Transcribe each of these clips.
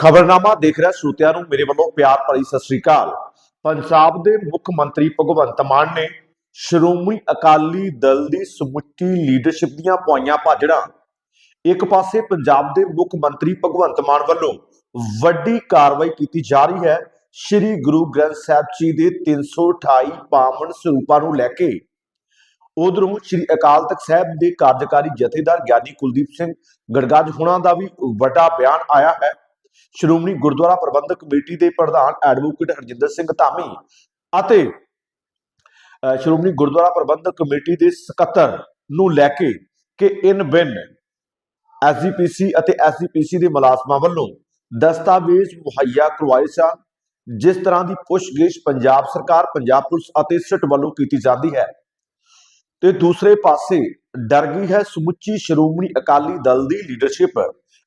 ਖਬਰਨਾਮਾ ਦੇਖ ਰਿਹਾ ਸਰੋਤਿਆਂ ਨੂੰ ਮੇਰੇ ਵੱਲੋਂ ਪਿਆਰ ਭਰੀ ਸਤਿ ਸ੍ਰੀ ਅਕਾਲ। ਪੰਜਾਬ ਦੇ ਮੁੱਖ ਮੰਤਰੀ ਭਗਵੰਤ ਮਾਨ ਨੇ ਸ਼੍ਰੋਮਣੀ ਅਕਾਲੀ ਦਲ ਦੀ ਸਮੁੱਚੀ ਲੀਡਰਸ਼ਿਪ ਦੀਆਂ ਪਵਾਈਆਂ ਭਾਜੜਾਂ। ਇੱਕ ਪਾਸੇ ਪੰਜਾਬ ਦੇ ਮੁੱਖ ਮੰਤਰੀ ਭਗਵੰਤ ਮਾਨ ਵੱਲੋਂ ਵੱਡੀ ਕਾਰਵਾਈ ਕੀਤੀ ਜਾ ਰਹੀ ਹੈ। ਸ੍ਰੀ ਗੁਰੂ ਗ੍ਰੰਥ ਸਾਹਿਬ ਜੀ ਦੇ 328 ਪਾਵਨ ਸਰੂਪਾਂ ਨੂੰ ਲੈ ਕੇ। ਉਧਰੋਂ ਸ੍ਰੀ ਅਕਾਲ ਤਖਤ ਸਾਹਿਬ ਦੇ ਕਾਰਜਕਾਰੀ ਜਥੇਦਾਰ ਗਿਆਨੀ ਕੁਲਦੀਪ ਸਿੰਘ ਗੜਗਾਜ ਹੁਣਾਂ ਦਾ ਵੀ ਵੱਡਾ ਬਿਆਨ ਆਇਆ ਹੈ। ਸ਼੍ਰੋਮਣੀ ਗੁਰਦੁਆਰਾ ਪ੍ਰਬੰਧਕ ਕਮੇਟੀ ਦੇ ਪ੍ਰਧਾਨ ਐਡਵੋਕੇਟ ਹਰਜਿੰਦਰ ਸਿੰਘ ਧਾਮੀ ਅਤੇ ਸ਼੍ਰੋਮਣੀ ਗੁਰਦੁਆਰਾ ਪ੍ਰਬੰਧਕ ਕਮੇਟੀ ਦੇ ਸਕੱਤਰ ਨੂੰ ਲੈ ਕੇ ਕਿ ਇਨ ਬਿਨ ਐਸਜੀਪੀਸੀ ਅਤੇ ਐਸਜੀਪੀਸੀ ਦੇ ਮੁਲਾਜ਼ਮਾਂ ਵੱਲੋਂ ਦਸਤਾਵੇਜ਼ ਮੁਹੱਈਆ ਕਰਵਾਏ ਸਨ ਜਿਸ ਤਰ੍ਹਾਂ ਦੀ ਪੁੱਛਗਿੱਛ ਪੰਜਾਬ ਸਰਕਾਰ, ਪੰਜਾਬ ਪੁਲਿਸ ਅਤੇ ਸਿੱਟ ਵੱਲੋਂ ਕੀਤੀ ਜਾਂਦੀ ਹੈ। ਤੇ ਦੂਸਰੇ ਪਾਸੇ ਡਰ ਗਈ ਹੈ ਸਮੁੱਚੀ ਸ਼੍ਰੋਮਣੀ ਅਕਾਲੀ ਦਲ ਦੀ ਲੀਡਰਸ਼ਿਪ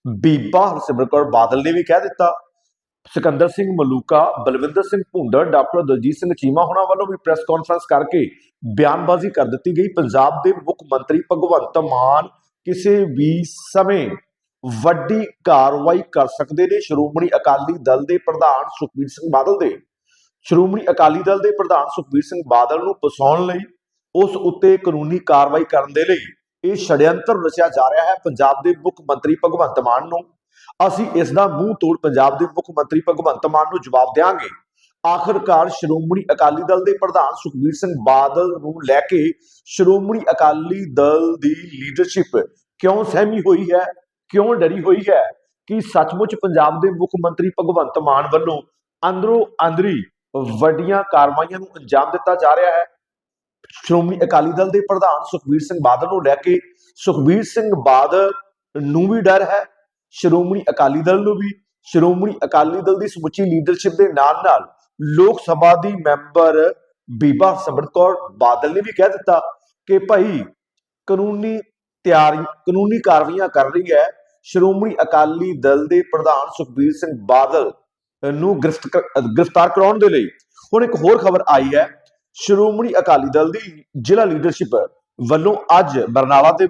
ਬੀਬਾ ਹਰਸਿਮਰ ਕੌਰ ਬਾਦਲ ਨੇ ਵੀ ਕਹਿ ਦਿੱਤਾ। ਸਿਕੰਦਰ ਸਿੰਘ ਮਲੂਕਾ, ਬਲਵਿੰਦਰ ਸਿੰਘ ਭੁੰਡਰ, ਡਾਕਟਰ ਦਲਜੀਤ ਸਿੰਘ ਚੀਮਾ ਹੋਣਾ ਵੱਲੋਂ ਵੀ ਪ੍ਰੈਸ ਕਾਨਫਰੰਸ ਕਰਕੇ ਬਿਆਨਬਾਜ਼ੀ ਕਰ ਦਿੱਤੀ ਗਈ। ਪੰਜਾਬ ਦੇ ਮੁੱਖ ਮੰਤਰੀ ਭਗਵੰਤ ਮਾਨ ਕਿਸੇ ਵੀ ਸਮੇਂ ਵੱਡੀ ਕਾਰਵਾਈ ਕਰ ਸਕਦੇ ਨੇ। ਸ਼੍ਰੋਮਣੀ ਅਕਾਲੀ ਦਲ ਦੇ ਪ੍ਰਧਾਨ ਸੁਖਬੀਰ ਸਿੰਘ ਬਾਦਲ ਦੇ। ਸ਼੍ਰੋਮਣੀ ਅਕਾਲੀ ਦਲ ਦੇ ਪ੍ਰਧਾਨ ਸੁਖਬੀਰ ਸਿੰਘ ਬਾਦਲ ਨੂੰ ਫਸਾਉਣ ਲਈ ਉਸ ਉੱਤੇ ਕਾਨੂੰਨੀ ਕਾਰਵਾਈ ਕਰਨ ਦੇ ਲਈ ਇਹ ਛੜਯੰਤਰ ਰਚਿਆ ਜਾ ਰਿਹਾ ਹੈ ਪੰਜਾਬ ਦੇ ਮੁੱਖ ਮੰਤਰੀ ਭਗਵੰਤ ਮਾਨ ਨੂੰ ਅਸੀਂ ਇਸ ਦਾ ਮੂੰਹ ਤੋੜ ਪੰਜਾਬ ਦੇ ਮੁੱਖ ਮੰਤਰੀ ਭਗਵੰਤ ਮਾਨ ਨੂੰ ਜਵਾਬ ਦੇਵਾਂਗੇ ਆਖਰਕਾਰ ਸ਼੍ਰੋਮਣੀ ਅਕਾਲੀ ਦਲ ਦੇ ਪ੍ਰਧਾਨ ਸੁਖਬੀਰ ਸਿੰਘ ਬਾਦਲ ਨੂੰ ਲੈ ਕੇ ਸ਼੍ਰੋਮਣੀ ਅਕਾਲੀ ਦਲ ਦੀ ਲੀਡਰਸ਼ਿਪ ਕਿਉਂ ਸਹਿਮੀ ਹੋਈ ਹੈ ਕਿਉਂ ਡਰੀ ਹੋਈ ਹੈ ਕਿ ਸੱਚਮੁੱਚ ਪੰਜਾਬ ਦੇ ਮੁੱਖ ਮੰਤਰੀ ਭਗਵੰਤ ਮਾਨ ਵੱਲੋਂ ਅੰਦਰੋਂ ਅੰਦਰੀ ਵੱਡੀਆਂ ਕਾਰਵਾਈਆਂ ਨੂੰ ਅੰਜਾਮ ਦਿੱਤਾ ਜਾ ਰਿਹਾ ਹੈ ਸ਼੍ਰੋਮਣੀ ਅਕਾਲੀ ਦਲ ਦੇ ਪ੍ਰਧਾਨ ਸੁਖਬੀਰ ਸਿੰਘ ਬਾਦਲ ਨੂੰ ਲੈ ਕੇ ਸੁਖਬੀਰ ਸਿੰਘ ਬਾਦਲ ਨੂੰ ਵੀ ਡਰ ਹੈ, ਸ਼੍ਰੋਮਣੀ ਅਕਾਲੀ ਦਲ ਨੂੰ ਵੀ, ਸ਼੍ਰੋਮਣੀ ਅਕਾਲੀ ਦਲ ਦੀ ਸਮੁੱਚੀ ਲੀਡਰਸ਼ਿਪ ਦੇ ਨਾਲ ਨਾਲ ਲੋਕ ਸਭਾ ਦੀ ਮੈਂਬਰ ਬੀਬਾ ਸਮਰਤ ਕੌਰ ਬਾਦਲ ਨੇ ਵੀ ਕਹਿ ਦਿੱਤਾ ਕਿ ਭਾਈ ਕਾਨੂੰਨੀ ਤਿਆਰੀ, ਕਾਨੂੰਨੀ ਕਾਰਵਾਈਆਂ ਕਰ ਰਹੀ ਹੈ, ਸ਼੍ਰੋਮਣੀ ਅਕਾਲੀ ਦਲ ਦੇ ਪ੍ਰਧਾਨ ਸੁਖਬੀਰ ਸਿੰਘ ਬਾਦਲ ਨੂੰ ਗ੍ਰਿਫਤ ਗ੍ਰਿਫਤਾਰ ਕਰਾਉਣ ਦੇ ਲਈ। ਹੁਣ ਇੱਕ ਹੋਰ ਖਬਰ ਆਈ ਹੈ ਸ਼੍ਰੋਮਣੀ ਅਕਾਲੀ ਦਲ ਦੀ ਜ਼ਿਲ੍ਹਾ ਲੀਡਰਸ਼ਿਪ ਵੱਲੋਂ ਅੱਜ ਬਰਨਾਲਾ ਦੇ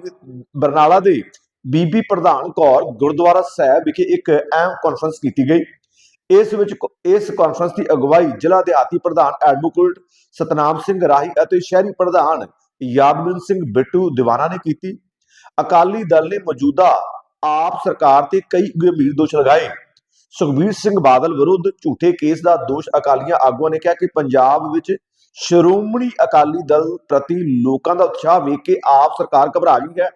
ਬਰਨਾਲਾ ਦੇ ਬੀਬੀ ਪ੍ਰਧਾਨ ਕੌਰ ਗੁਰਦੁਆਰਾ ਸਾਹਿਬ ਵਿਖੇ ਇੱਕ ਅਹਿਮ ਕਾਨਫਰੰਸ ਕੀਤੀ ਗਈ। ਇਸ ਵਿੱਚ ਇਸ ਕਾਨਫਰੰਸ ਦੀ ਅਗਵਾਈ ਜ਼ਿਲ੍ਹਾ ਦਿਹਾਤੀ ਪ੍ਰਧਾਨ ਐਡਵੋਕੇਟ ਸਤਨਾਮ ਸਿੰਘ ਰਾਹੀ ਅਤੇ ਸ਼ਹਿਰੀ ਪ੍ਰਧਾਨ ਯਾਦਵਿੰਦ ਸਿੰਘ ਬਿੱਟੂ ਦੀਵਾਨਾ ਨੇ ਕੀਤੀ। ਅਕਾਲੀ ਦਲ ਨੇ ਮੌਜੂਦਾ ਆਪ ਸਰਕਾਰ ਤੇ ਕਈ ਗੰਭੀਰ ਦੋਸ਼ ਲਗਾਏ। ਸੁਖਬੀਰ ਸਿੰਘ ਬਾਦਲ ਵਿਰੁੱਧ ਝੂਠੇ ਕੇਸ ਦਾ ਦੋਸ਼ ਅਕਾਲੀਆਂ ਆਗੂਆਂ ਨੇ ਕਿਹਾ ਕਿ ਪੰਜਾਬ ਵਿੱਚ ਸ਼੍ਰੋਮਣੀ ਅਕਾਲੀ ਦਲ ਪ੍ਰਤੀ ਲੋਕਾਂ ਦਾ ਉਤਸ਼ਾਹ ਵੇਖ ਕੇ ਆਪ ਸਰਕਾਰ ਘਬਰਾ ਗਈ ਹੈ।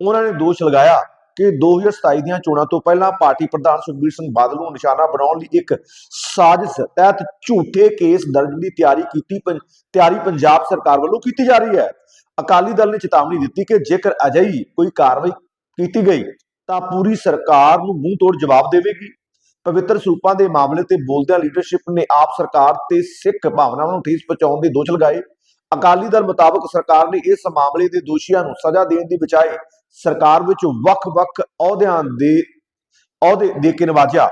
ਉਹਨਾਂ ਨੇ ਦੋਸ਼ ਲਗਾਇਆ ਕਿ 2027 ਦੀਆਂ ਚੋਣਾਂ ਤੋਂ ਪਹਿਲਾਂ ਪਾਰਟੀ ਪ੍ਰਧਾਨ ਸੁਖਬੀਰ ਸਿੰਘ ਬਾਦਲ ਨੂੰ ਨਿਸ਼ਾਨਾ ਬਣਾਉਣ ਲਈ ਇੱਕ ਸਾਜ਼ਿਸ਼ ਤਹਿਤ ਝੂਠੇ ਕੇਸ ਦਰਜ ਦੀ ਤਿਆਰੀ ਕੀਤੀ ਪੰ- ਤਿਆਰੀ ਪੰਜਾਬ ਸਰਕਾਰ ਵੱਲੋਂ ਕੀਤੀ ਜਾ ਰਹੀ ਹੈ। ਅਕਾਲੀ ਦਲ ਨੇ ਚੇਤਾਵਨੀ ਦਿੱਤੀ ਕਿ ਜੇਕਰ ਅਜਿਹੀ ਕੋਈ ਕਾਰਵਾਈ ਕੀਤੀ ਗਈ ਤਾਂ ਪੂਰੀ ਸਰਕਾਰ ਨੂੰ ਮੂੰਹ ਤੋੜ ਜਵਾਬ ਦੇਵੇਗੀ। ਪਵਿੱਤਰ ਸਰੂਪਾਂ ਦੇ ਮਾਮਲੇ ਤੇ ਬੋਲਦਿਆਂ ਲੀਡਰਸ਼ਿਪ ਨੇ ਆਪ ਸਰਕਾਰ ਤੇ ਸਿੱਖ ਭਾਵਨਾਵਾਂ ਨੂੰ ਠੇਸ ਪਹੁੰਚਾਉਣ ਦੇ ਦੋਸ਼ ਲਗਾਏ। ਅਕਾਲੀ ਦਲ ਮੁਤਾਬਕ ਸਰਕਾਰ ਨੇ ਇਸ ਮਾਮਲੇ ਦੇ ਦੋਸ਼ੀਆਂ ਨੂੰ ਸਜ਼ਾ ਦੇਣ ਦੀ ਬਜਾਏ ਸਰਕਾਰ ਵਿੱਚ ਵੱਖ-ਵੱਖ ਅਹੁਦਿਆਂ ਦੇ ਅਹੁਦੇ ਦੇ ਕੇ ਨਵਾਜਿਆ।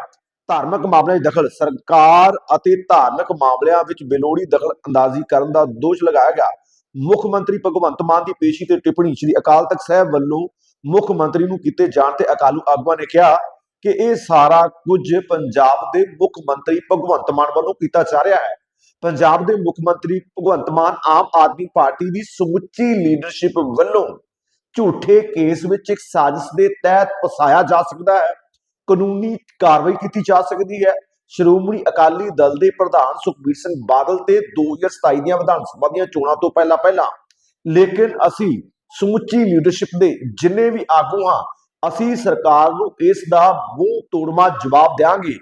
ਧਾਰਮਿਕ ਮਾਮਲਿਆਂ 'ਚ ਦਖਲ, ਸਰਕਾਰ ਅਤੇ ਧਾਰਮਿਕ ਮਾਮਲਿਆਂ ਵਿੱਚ ਬੇਲੋੜੀ ਦਖਲ ਅੰਦਾਜ਼ੀ ਕਰਨ ਦਾ ਦੋਸ਼ ਲਗਾਇਆ ਗਿਆ। ਮੁੱਖ ਮੰਤਰੀ ਭਗਵੰਤ ਮਾਨ ਦੀ ਪੇਸ਼ੀ ਤੇ ਟਿੱਪਣੀ ਸ੍ਰੀ ਅਕਾਲ ਤਖਤ ਸਾਹਿਬ ਵੱਲੋਂ ਮੁੱਖ ਮੰਤਰੀ ਨੂੰ ਕੀਤੇ ਜਾਣ ਤੇ ਅਕਾਲੂ ਆਗੂਆਂ ਨੇ ਕਿਹਾ ਕਿ ਇਹ ਸਾਰਾ ਕੁਝ ਪੰਜਾਬ ਦੇ ਮੁੱਖ ਮੰਤਰੀ ਭਗਵੰਤ ਮਾਨ ਵੱਲੋਂ ਕੀਤਾ ਜਾ ਰਿਹਾ ਹੈ। ਪੰਜਾਬ ਦੇ ਮੁੱਖ ਮੰਤਰੀ ਭਗਵੰਤ ਮਾਨ ਆਮ ਆਦਮੀ ਪਾਰਟੀ ਦੀ ਸਮੁੱਚੀ ਲੀਡਰਸ਼ਿਪ ਵੱਲੋਂ ਝੂਠੇ ਕੇਸ ਵਿੱਚ ਇੱਕ ਸਾਜ਼ਿਸ਼ ਦੇ ਤਹਿਤ ਫਸਾਇਆ ਜਾ ਸਕਦਾ ਹੈ। ਕਾਨੂੰਨੀ ਕਾਰਵਾਈ ਕੀਤੀ ਜਾ ਸਕਦੀ ਹੈ। ਸ਼੍ਰੋਮਣੀ ਅਕਾਲੀ ਦਲ ਦੇ ਪ੍ਰਧਾਨ ਸੁਖਬੀਰ ਸਿੰਘ ਬਾਦਲ ਤੇ 2027 ਦੀਆਂ ਵਿਧਾਨ ਸਭਾ ਦੀਆਂ ਚੋਣਾਂ ਤੋਂ ਪਹਿਲਾਂ ਪਹਿਲਾਂ ਲੇਕਿਨ ਅਸੀਂ ਸਮੁੱਚੀ ਲੀਡਰਸ਼ਿਪ ਦੇ ਜਿੰਨੇ ਵੀ ਆਗੂ ਹਾਂ ਅਸੀਂ ਸਰਕਾਰ ਨੂੰ ਇਸ ਦਾ ਮੂੰਹ ਤੋੜਮਾ ਜਵਾਬ ਦੇਵਾਂਗੇ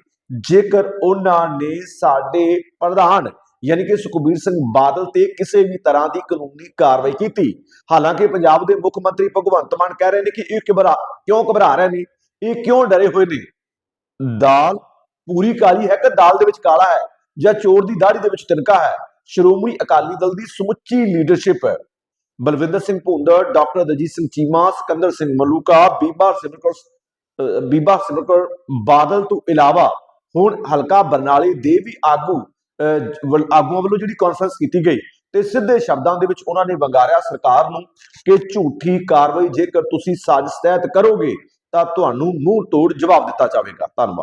ਜੇਕਰ ਉਹਨਾਂ ਨੇ ਸਾਡੇ ਪ੍ਰਧਾਨ ਯਾਨੀ ਕਿ ਸੁਖਬੀਰ ਸਿੰਘ ਬਾਦਲ ਤੇ ਕਿਸੇ ਵੀ ਤਰ੍ਹਾਂ ਦੀ ਕਾਨੂੰਨੀ ਕਾਰਵਾਈ ਕੀਤੀ, ਹਾਲਾਂਕਿ ਪੰਜਾਬ ਦੇ ਮੁੱਖ ਮੰਤਰੀ ਭਗਵੰਤ ਮਾਨ ਕਹਿ ਰਹੇ ਨੇ ਕਿ ਇਹ ਘਬਰਾ, ਕਿਉਂ ਘਬਰਾ ਰਹੇ ਨੇ? ਇਹ ਕਿਉਂ ਡਰੇ ਹੋਏ ਨੇ? ਦਾਲ ਪੂਰੀ ਕਾਲੀ ਹੈ ਕਿ ਦਾਲ ਦੇ ਵਿੱਚ ਕਾਲਾ ਹੈ ਜਾਂ ਚੋਰ ਦੀ ਦਾੜੀ ਦੇ ਵਿੱਚ ਤਿਨਕਾ ਹੈ? ਸ਼੍ਰੋਮਣੀ ਅਕਾਲੀ ਦਲ ਦੀ ਸਮੁੱਚੀ ਲੀਡਰਸ਼ਿਪ ਬਲਵਿੰਦਰ ਸਿੰਘ ਭੁੰਦੜ, ਡਾਕਟਰ ਦਜੀਤ ਸਿੰਘ ਚੀਮਾ, ਸਿਕੰਦਰ ਸਿੰਘ ਮਲੂਕਾ, ਬੀਬਾ ਸਿਮਰਕੌਰ ਬੀਬਾ ਸਿਮਰਕੌਰ ਬਾਦਲ ਤੋਂ ਇਲਾਵਾ ਹੁਣ ਹਲਕਾ ਬਰਨਾਲੇ ਦੇ ਵੀ ਆਗੂ ਵੱਲ- ਆਗੂਆਂ ਵੱਲੋਂ ਜਿਹੜੀ ਕਾਨਫਰੰਸ ਕੀਤੀ ਗਈ ਤੇ ਸਿੱਧੇ ਸ਼ਬਦਾਂ ਦੇ ਵਿੱਚ ਉਹਨਾਂ ਨੇ ਵੰਗਾਰਿਆ ਸਰਕਾਰ ਨੂੰ ਕਿ ਝੂਠੀ ਕਾਰਵਾਈ ਜੇਕਰ ਤੁਸੀਂ ਸਾਜ਼ਿਸ਼ ਤਹਿਤ ਕਰੋਗੇ ਤਾਂ ਤੁਹਾਨੂੰ ਮੂੰਹ ਤੋੜ ਜਵਾਬ ਦਿੱਤਾ ਜਾਵੇਗਾ। ਧੰਨਵਾਦ।